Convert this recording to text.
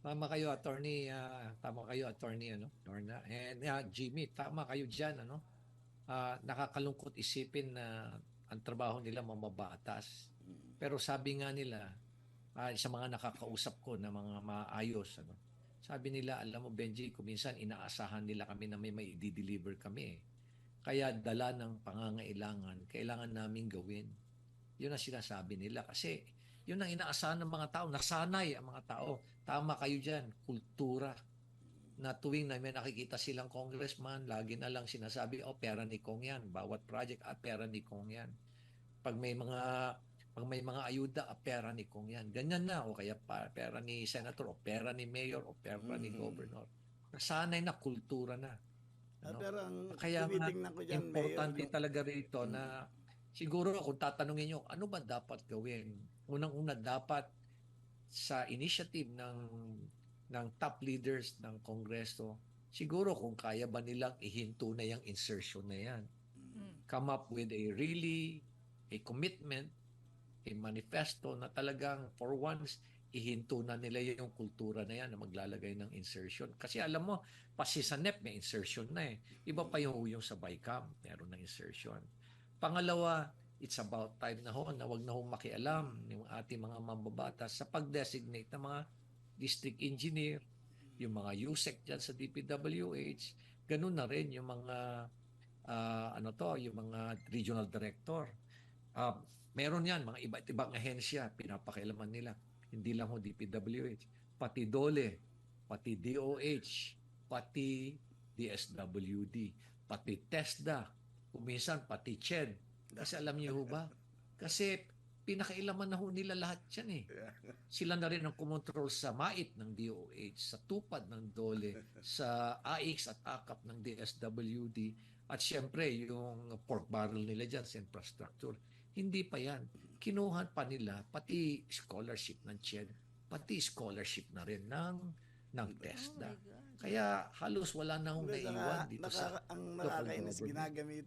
Tama kayo, attorney. ah, tama kayo, attorney, ano, Lorna. And ah, Jimmy, tama kayo dyan, ano. Ah, nakakalungkot isipin na ang trabaho nila mamabatas. Pero sabi nga nila, ah, sa mga nakakausap ko na mga maayos, ano, sabi nila, alam mo, Benji, kung minsan inaasahan nila kami na may may deliver kami. eh. Kaya dala ng pangangailangan, kailangan namin gawin. Yun ang sinasabi nila. Kasi yun ang inaasahan ng mga tao. Nasanay ang mga tao. Tama kayo dyan. Kultura. Na tuwing na may nakikita silang congressman, lagi na lang sinasabi, oh, pera ni Kong yan. Bawat project, ah, pera ni Kong yan. Pag may mga pag may mga ayuda, ah, pera ni Kong yan. Ganyan na. O kaya pa, pera ni senator, o pera ni mayor, o pera ni Mm. governor. Nasanay na kultura na. Ah, Ano? pero ang Kaya nga, ko dyan, importante Mayor, talaga rito na siguro kung tatanungin nyo, ano ba dapat gawin? Unang-una dapat sa initiative ng ng top leaders ng Kongreso, siguro kung kaya ba nilang ihinto na yung insertion na yan. Come up with a really a commitment, a manifesto na talagang for once ihinto na nila yung kultura na yan na maglalagay ng insertion. Kasi alam mo, pasi sa NEP may insertion na eh. Iba pa yung yung sa BICAM, meron na insertion. Pangalawa, it's about time na ho na wag na ho makialam yung ating mga mambabatas sa pag-designate ng mga district engineer, yung mga USEC dyan sa DPWH, ganun na rin yung mga ah, ano to, yung mga regional director. Ah, meron yan, mga iba't ibang ahensya, pinapakailaman nila. Hindi lang ho DPWH, pati DOLE, pati DOH, pati DSWD, pati TESDA, kuminsan pati CHED. Kasi alam niyo ho ba? Kasi pinakailaman na ho nila lahat yan eh. Sila na rin ang kumontrol sa MAIT ng DOH, sa tupad ng DOLE, sa AX at AKAP ng DSWD, at syempre yung pork barrel nila dyan sa infrastructure. Hindi pa yan. Kinuhan pa nila pati scholarship ng CHED, pati scholarship na rin ng ng TESDA. Kaya halos wala na hong Hindi, naiwan dito naka- sa ang nakakainis, ginagamit